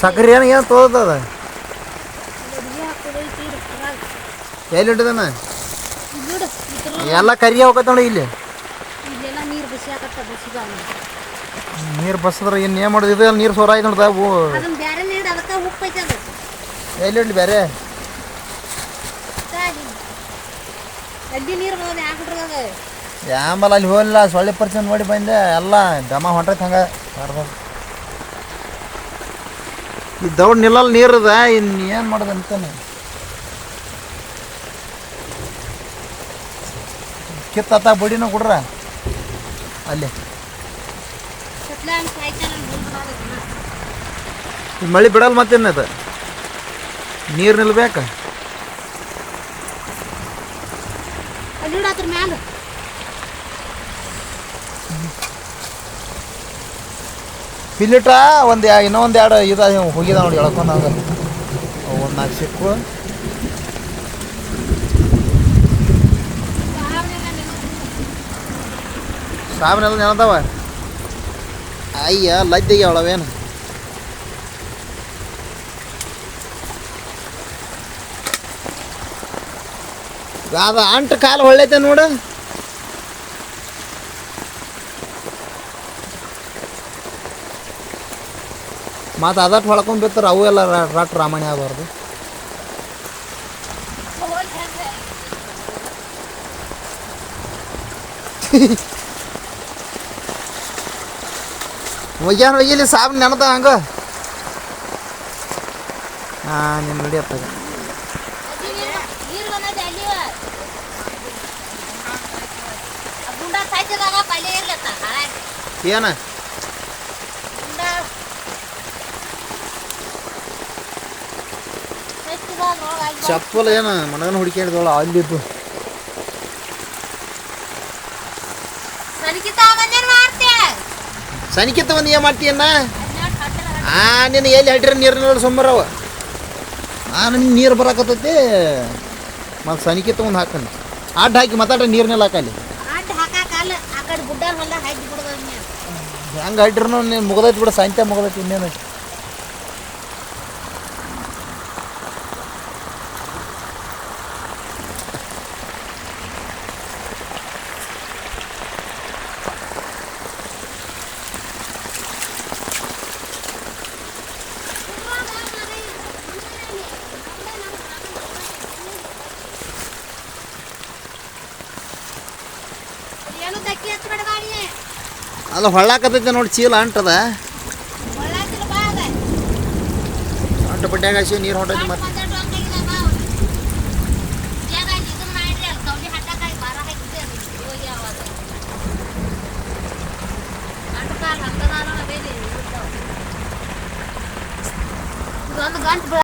ಸಕ್ಕರೆ ಏನು ಏನು ತೋದದ ಹಾಕೋದೈತಿ ಎಲ್ಲಿ ಇಟ್ಟಿದಾನ ಎಲ್ಲ ಕರಿ ಹೋಗತ್ತ ನೋಡಿ ಇಲ್ಲಿ. ನೀರು ಬಸದ್ರ ಇನ್ನು ಏನು ಏನು ಮಾಡೋದು? ಇದು ನೀರು ಸೋರ ಆಯ್ತು ನೋಡ್ದ? ಹೂ ಎಲ್ಲಿ ಇಡ್ಲಿ ಬೇರೆ ಯಾಂಬಲ್ ಅಲ್ಲಿ ಹೋಗಲಿಲ್ಲ ಸೊಳ್ಳೆ ಪರಿಚಯ ನೋಡಿ ಬಂದೆ. ಎಲ್ಲ ದಮ ಹೊಂಟ್ರೆ ಹಂಗೆ. ಈ ದೌಡ್ ನಿಲ್ಲಲ್ಲ ನೀರದ ಇನ್ನು ಏನು ಮಾಡೋದು ಅಂತಾನೆ. ಕಿತ್ತತ್ತ ಬಡಿನೂ ಕೊಡ್ರ? ಅಲ್ಲಿ. ಮಳಿ ಬಿಡಲ್ಲ ಮತ್ತೇನದು ನೀರು ನಿಲ್ಬೇಕು? ಮ್ಯಾಲ. ಪಿಲಿಟ ಒಂದು ಇನ್ನೊಂದು ಎರಡು ಇದು ಹೋಗಿದ ನೋಡಿ ಎಳ್ಕೊಂಡು ಹಂಗೆ. ಒಂದು ನಾಲ್ಕು ಸಿಕ್ಕು. ಸಾಬನೆಲ್ಲ ನೆನದವ? ಅಯ್ಯ ಲದ್ದಿಗೆ ಅವಳವೇನು ಅದು ಅಂಟು ಕಾಲು ಒಳ್ಳೈತೆ ನೋಡು. ಮತ್ತು ಅದಟ್ಟು ಹೊಳ್ಕೊಂಡ್ ಬಿತ್ತಾರೆ ಅವು ಎಲ್ಲ ರಟ್ ರಾಮಾಯಣ ಆಗಬಾರ್ದು. ಒಯ್ಯಾನ ಒಯ್ಯಲಿ ಸಾಬ್ ನೆನದ ಹಂಗ? ಹಾಂ ನಿನ್ನ ನಡಿಯತ್ತಾಗ ನೀರು ಚಪ್ಪಲ್ ಏನು ಮನಗನ ಹುಡುಕಿಡಿದವಳ ಅಲ್ಲಿದ್ದು. ಸನಿಕಿತ್ತ ಒಂದು ಏನು ಮಾಡ್ತೀಯನ್ನ ಆ ನಿನ್ನ ಎಲ್ಲಿ ಹಡ್ರಿ ನೀರಿನ ಸೊಂಬರವ ಆ ನಿಮ್ಗೆ ನೀರು ಬರಾಕತ್ತೈತಿ? ಮತ್ತು ಸನಿಕಿತ್ತ ಒಂದು ಹಾಕಣ್ಣ ಅಡ್ಡ ಹಾಕಿ ಹಾಕಲ್ಲಿ ಹಾಕಿ ಬಿಡೋದು ಹೆಂಗೆ ಹಡ್ರಿನು ನೀನು ಮುಗದೈತಿ ಬಿಡು ಸಾಯಂಕಾಲ ಮುಗದೈತಿ ಇನ್ನೇನು ಅಲ್ಲ ಹೊಳ್ಳಾಕತ್ತೈತೆ ನೋಡಿ ಚೀಲ ಅಂಟದ ಒಳ್ಳಾಕಿಲ್ಲ ಬಾ ಅದ ಅಂಟು ಬಡ್ಡ್ಯಾಗ ಹಾಸಿ ನೀರು ಹೊಂಟೈತಿ ಮತ್ತೆ ಮಾತಾಡು ಹಂಗಾಗಿಲ್ಲ ಬಾ ಜಾಗ ಇದನ್ನ ಮಾಡ್ರಿ ಅಲ್ಲಿ ಕೌಲಿ ಹಟ್ಟಕಾಯಿ ಬಾರ ಹಾಕಿದ್ದೆ ಅದು ಹೋಗಿ ಅವಾಗ ಗಂಟು ಕಾಲು ಹಂಗದಾರ ಬೇರೆ ಇದೊಂದು ಗಂಟು